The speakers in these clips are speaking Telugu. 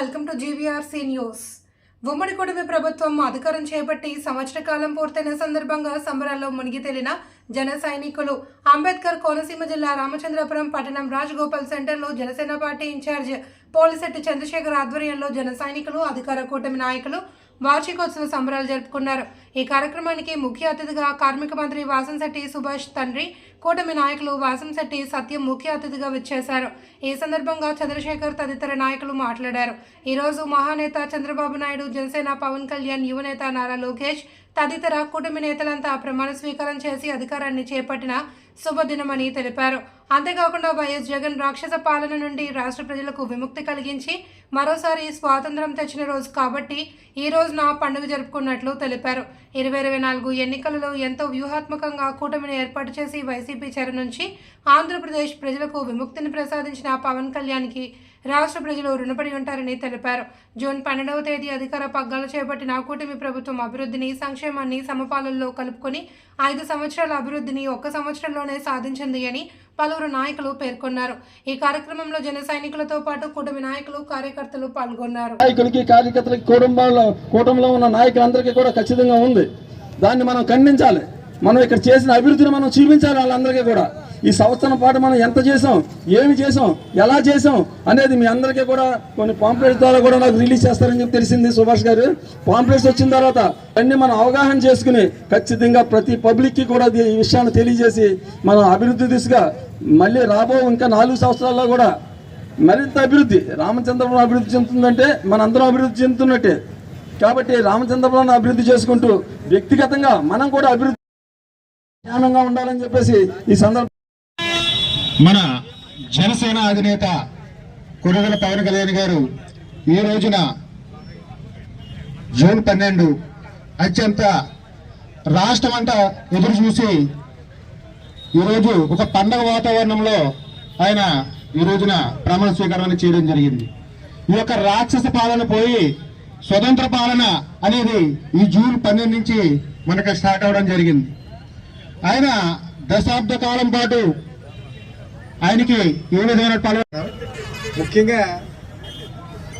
Welcome to GVRC news. ఉమ్మడి కుటుంబ ప్రభుత్వం అధికారం చేపట్టి సంవత్సర కాలం పూర్తయిన సందర్భంగా సంబరాల్లో మునిగి తేలిన జన సైనికులు అంబేద్కర్ కోనసీమ జిల్లా రామచంద్రపురం పట్టణం రాజగోపాల్ సెంటర్లో Janasena party in charge Polisetty Chandrasekhar ఆధ్వర్యంలో జన సైనికులు అధికార కూటమి నాయకులు వార్షికోత్సవ సంబరాలు జరుపుకున్నారు. ఈ కార్యక్రమానికి ముఖ్య అతిథిగా కార్మిక మంత్రి వాసంశెట్టి సుభాష్ తండ్రి కూటమి నాయకులు వాసంశెట్టి సత్యం ముఖ్య అతిథిగా విచ్చేశారు. ఈ సందర్భంగా చంద్రశేఖర్ తదితర నాయకులు మాట్లాడారు. ఈరోజు మహానేత చంద్రబాబు నాయుడు జనసేన పవన్ కళ్యాణ్ యువనేత నారా లోకేష్ తదితర కుటుంబ నేతలంతా ప్రమాణ స్వీకారం చేసి అధికారాన్ని చేపట్టిన శుభదినమని తెలిపారు. అంతేకాకుండా వైఎస్ జగన్ రాక్షస పాలన నుండి రాష్ట్ర ప్రజలకు విముక్తి కలిగించి మరోసారి స్వాతంత్రం తెచ్చిన రోజు కాబట్టి ఈ రోజున పండుగ జరుపుకున్నట్లు తెలిపారు. ఇరవై ఇరవై నాలుగు ఎన్నికలలో ఎంతో వ్యూహాత్మకంగా కూటమిని ఏర్పాటు చేసి వైసీపీ చెర నుంచి ఆంధ్రప్రదేశ్ ప్రజలకు విముక్తిని ప్రసాదించిన పవన్ కళ్యాణ్కి రాష్ట్ర ప్రజలు రుణపడి ఉంటారని తెలిపారు. జూన్ పన్నెండవ తేదీ అధికార పగ్గాలు చేపట్టిన కూటమి ప్రభుత్వం అభివృద్ధిని సంక్షేమాన్ని సమపాలనలో కలుపుకొని ఐదు సంవత్సరాల అభివృద్ధిని ఒక్క సంవత్సరంలోనే సాధించింది అని పలువురు నాయకులు పేర్కొన్నారు. ఈ కార్యక్రమంలో జన సైనికులతో పాటు కూటమి నాయకులు కార్యకర్తలు పాల్గొన్నారు. నాయకులకి కార్యకర్తలకి కుటుంబాల్లో కూటమిలో ఉన్న నాయకులందరికీ కూడా ఖచ్చితంగా ఉంది. దాన్ని మనం ఖండించాలి. మనం ఇక్కడ చేసిన అభివృద్ధిని మనం చూపించాలి వాళ్ళందరికీ కూడా. ఈ సంవత్సరం పాటు మనం ఎంత చేసాం ఏమి చేసాం ఎలా చేసాం అనేది మీ అందరికీ కూడా కొన్ని పాంప్లెట్స్ ద్వారా కూడా నాకు రిలీజ్ చేస్తారని చెప్పి తెలిసింది సుభాష్ గారు. పాంప్లెట్స్ వచ్చిన తర్వాత అన్ని మనం అవగాహన చేసుకుని ఖచ్చితంగా ప్రతి పబ్లిక్కి కూడా ఈ విషయాన్ని తెలియజేసి మనం అభివృద్ధి దిశగా మళ్ళీ రాబో ఇంకా నాలుగు సంవత్సరాల్లో కూడా మరింత అభివృద్ధి రామచంద్రపురం అభివృద్ధి చెందుతుందంటే మనందరం అభివృద్ధి చెందుతున్నట్టే. కాబట్టి రామచంద్రపురాన్ని అభివృద్ధి చేసుకుంటూ వ్యక్తిగతంగా మనం కూడా అభివృద్ధి జ్ఞానంగా ఉండాలని చెప్పేసి ఈ సందర్భం మన జనసేన అధినేత కొడుగల పవన్ కళ్యాణ్ గారు ఈ రోజున జూన్ పన్నెండు అత్యంత రాష్ట్రం అంతా ఎదురు చూసి ఈరోజు ఒక పండగ వాతావరణంలో ఆయన ఈ రోజున ప్రమాణ స్వీకారాన్ని చేయడం జరిగింది. ఈ యొక్క రాక్షస పాలన పోయి స్వతంత్ర పాలన అనేది ఈ జూన్ పన్నెండు నుంచి మనకు స్టార్ట్ అవడం జరిగింది. ఆయన దశాబ్ద కాలం పాటు ఆయనకి ఏ విధమైన ముఖ్యంగా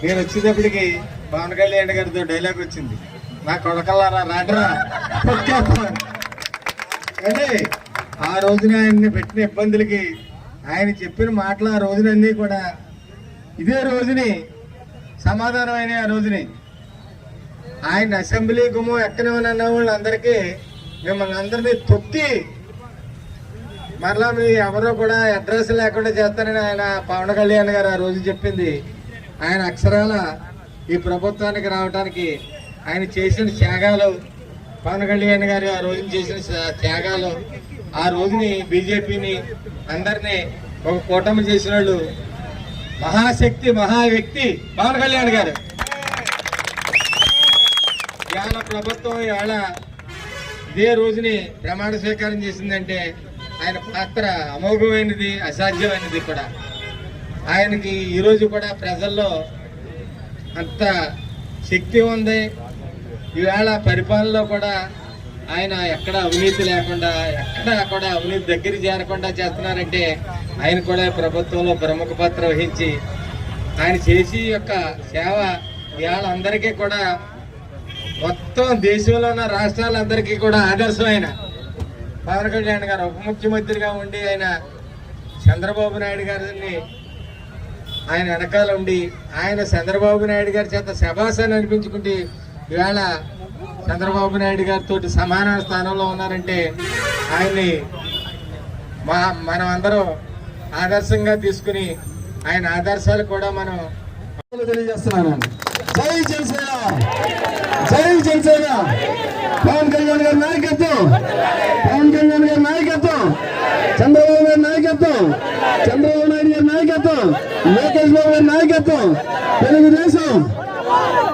నేను వచ్చేటప్పటికి పవన్ కళ్యాణ్ గారితో డైలాగ్ వచ్చింది నా కొడకల్లారా రాడరా. అంటే ఆ రోజున ఆయన్ని పెట్టిన ఇబ్బందులకి ఆయన చెప్పిన మాటలు ఆ రోజునన్నీ కూడా ఇదే రోజుని సమాధానమైన ఆ రోజుని ఆయన అసెంబ్లీ గుమ్మం ఎక్కనివనన్న వాళ్ళందరికీ మిమ్మల్ని అందరినీ తొక్కి మరలా మీ ఎవరో కూడా అడ్రస్ లేకుండా చేస్తారని ఆయన పవన్ కళ్యాణ్ గారు ఆ రోజు చెప్పింది. ఆయన అక్షరాల ఈ ప్రభుత్వానికి రావడానికి ఆయన చేసిన త్యాగాలు పవన్ కళ్యాణ్ గారు ఆ రోజు చేసిన త్యాగాలు ఆ రోజుని బీజేపీని అందరినీ ఒక కూటమి చేసిన వాళ్ళు మహాశక్తి మహా వ్యక్తి పవన్ కళ్యాణ్ గారు. ఇవాళ ప్రభుత్వం ఇవాళ ఇదే రోజుని ప్రమాణ స్వీకారం చేసిందంటే ఆయన పాత్ర అమోఘమైనది అసాధ్యమైనది కూడా. ఆయనకి ఈరోజు కూడా ప్రజల్లో అంత శక్తి ఉంది. ఈవేళ పరిపాలనలో కూడా ఆయన ఎక్కడ అవినీతి లేకుండా ఎక్కడ కూడా అవినీతి దగ్గర చేరకుండా చేస్తున్నారంటే ఆయన కూడా ప్రభుత్వంలో ప్రముఖ పాత్ర వహించి ఆయన చేసి యొక్క సేవ ఇవాళ అందరికీ కూడా మొత్తం దేశంలో ఉన్న రాష్ట్రాలందరికీ కూడా ఆదర్శమైన పవన్ కళ్యాణ్ గారు ఉప ముఖ్యమంత్రిగా ఉండి ఆయన చంద్రబాబు నాయుడు గారిని ఆయన వెనకాల ఉండి ఆయన చంద్రబాబు నాయుడు గారి చేత శబాసాన్ని అనిపించుకుంటే ఈవేళ చంద్రబాబు నాయుడు గారితో సమాన స్థానంలో ఉన్నారంటే ఆయన్ని మా మనం అందరం ఆదర్శంగా తీసుకుని ఆయన ఆదర్శాలు కూడా మనం తెలియజేస్తున్నాను. జై జనసేన జై జనసేన. పవన్ కళ్యాణ్ గారి నాయకత్వం. పవన్ కళ్యాణ్ గారి నాయకత్వం. చంద్రబాబు గారి నాయకత్వం. చంద్రబాబు నాయుడు గారి నాయకత్వం. లోకేష్ బాబు గారి నాయకత్వం. తెలుగుదేశం.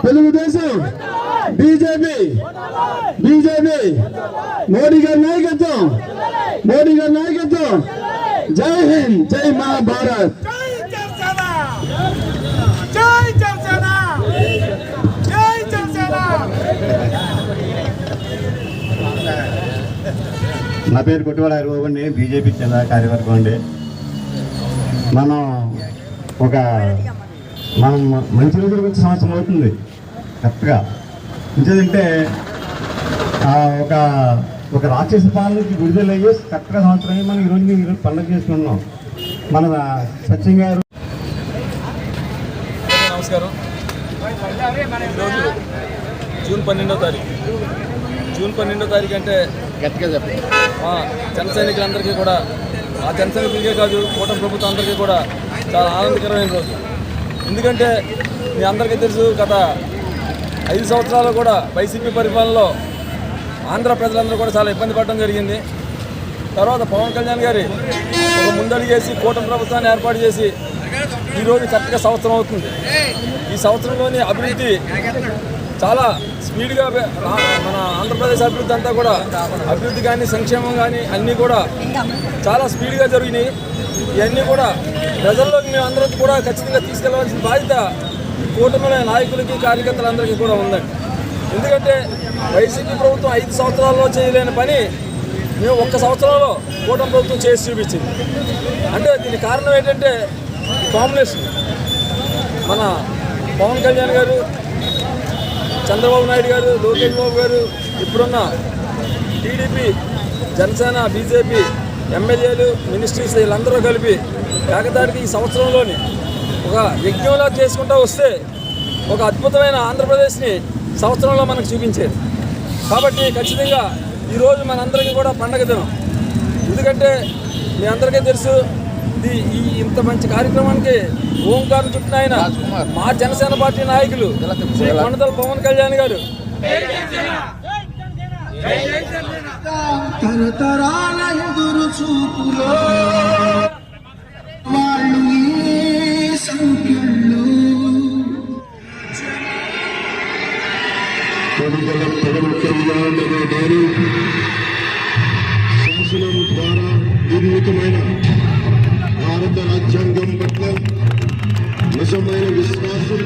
తెలుగుదేశం. బీజేపీ. బీజేపీ. మోడీ గారి నాయకత్వం. మోడీ గారి నాయకత్వం. జై హింద్. జై మహాభారత్. నా పేరు కొట్టివాడ హరిబాబు నేను బీజేపీ జిల్లా కార్యవర్గం అండి. మనం ఒక మనం మంచి రోజుల గురించి సంవత్సరం అవుతుంది కరెక్ట్గా. ఇంకేదంటే ఒక ఒక రాక్షస పాలనకి విడుదలయ్యే కరెక్ట్గా సంవత్సరం అయ్యి మనం ఈరోజు మేము ఈరోజు పండుగ చేసుకుంటున్నాం. మన సత్యం గారు. నమస్కారం. ఈరోజు జూన్ పన్నెండో తారీఖు. జూన్ పన్నెండో తారీఖు అంటే మా జన సైనికులందరికీ కూడా ఆ జన సైనికులకే కాదు కూటమి ప్రభుత్వం అందరికీ కూడా చాలా ఆనందకరమైన రోజు. ఎందుకంటే మీ అందరికీ తెలుసు గత ఐదు సంవత్సరాలు కూడా వైసీపీ పరిపాలనలో ఆంధ్ర ప్రజలందరూ కూడా చాలా ఇబ్బంది పడడం జరిగింది. తర్వాత పవన్ కళ్యాణ్ గారి ఒక ముందడిగేసి కూటమి ప్రభుత్వాన్ని ఏర్పాటు చేసి ఈరోజు కరెక్ట్గా సంవత్సరం అవుతుంది. ఈ సంవత్సరంలోని అభివృద్ధి చాలా స్పీడ్గా మన ఆంధ్రప్రదేశ్ అభివృద్ధి అంతా కూడా అభివృద్ధి కానీ సంక్షేమం కానీ అన్నీ కూడా చాలా స్పీడ్గా జరిగినాయి. ఇవన్నీ కూడా ప్రజల్లోకి మేము అందరం కూడా ఖచ్చితంగా తీసుకెళ్ళవలసిన బాధ్యత ఈ కూటమిలో నాయకులకి కార్యకర్తలందరికీ కూడా ఉందండి. ఎందుకంటే వైసీపీ ప్రభుత్వం ఐదు సంవత్సరాల్లో చేయలేని పని మేము ఒక్క సంవత్సరంలో కూటమి ప్రభుత్వం చేసి చూపించింది. అంటే దీనికి కారణం ఏంటంటే కాంబినేషన్. మన పవన్ కళ్యాణ్ గారు చంద్రబాబు నాయుడు గారు లోకేష్ బాబు గారు ఇప్పుడున్న టీడీపీ జనసేన బీజేపీ ఎమ్మెల్యేలు మినిస్ట్రీస్ వీళ్ళందరూ కలిపి ఏకదాటికి ఈ సంవత్సరంలోని ఒక యజ్ఞంలా చేసుకుంటూ వస్తే ఒక అద్భుతమైన ఆంధ్రప్రదేశ్ని సంవత్సరంలో మనకు చూపించేది. కాబట్టి ఖచ్చితంగా ఈరోజు మనందరికీ కూడా పండగ దినం. ఎందుకంటే మీ అందరికీ తెలుసు ఇది ఈ ఇంత మంచి కార్యక్రమానికి ఓంకారం చుట్టిన ఆయన మా జనసేన పార్టీ నాయకులు శ్రీ కొండదల పవన్ కళ్యాణ్ గారు. తరతరాల ఎదురు చూపులో వాళ్ళు సంఖ్యలు? ద్వారా నిర్మితమైన రాజ్యాంగం పట్ల నిజమైన విశ్వాసం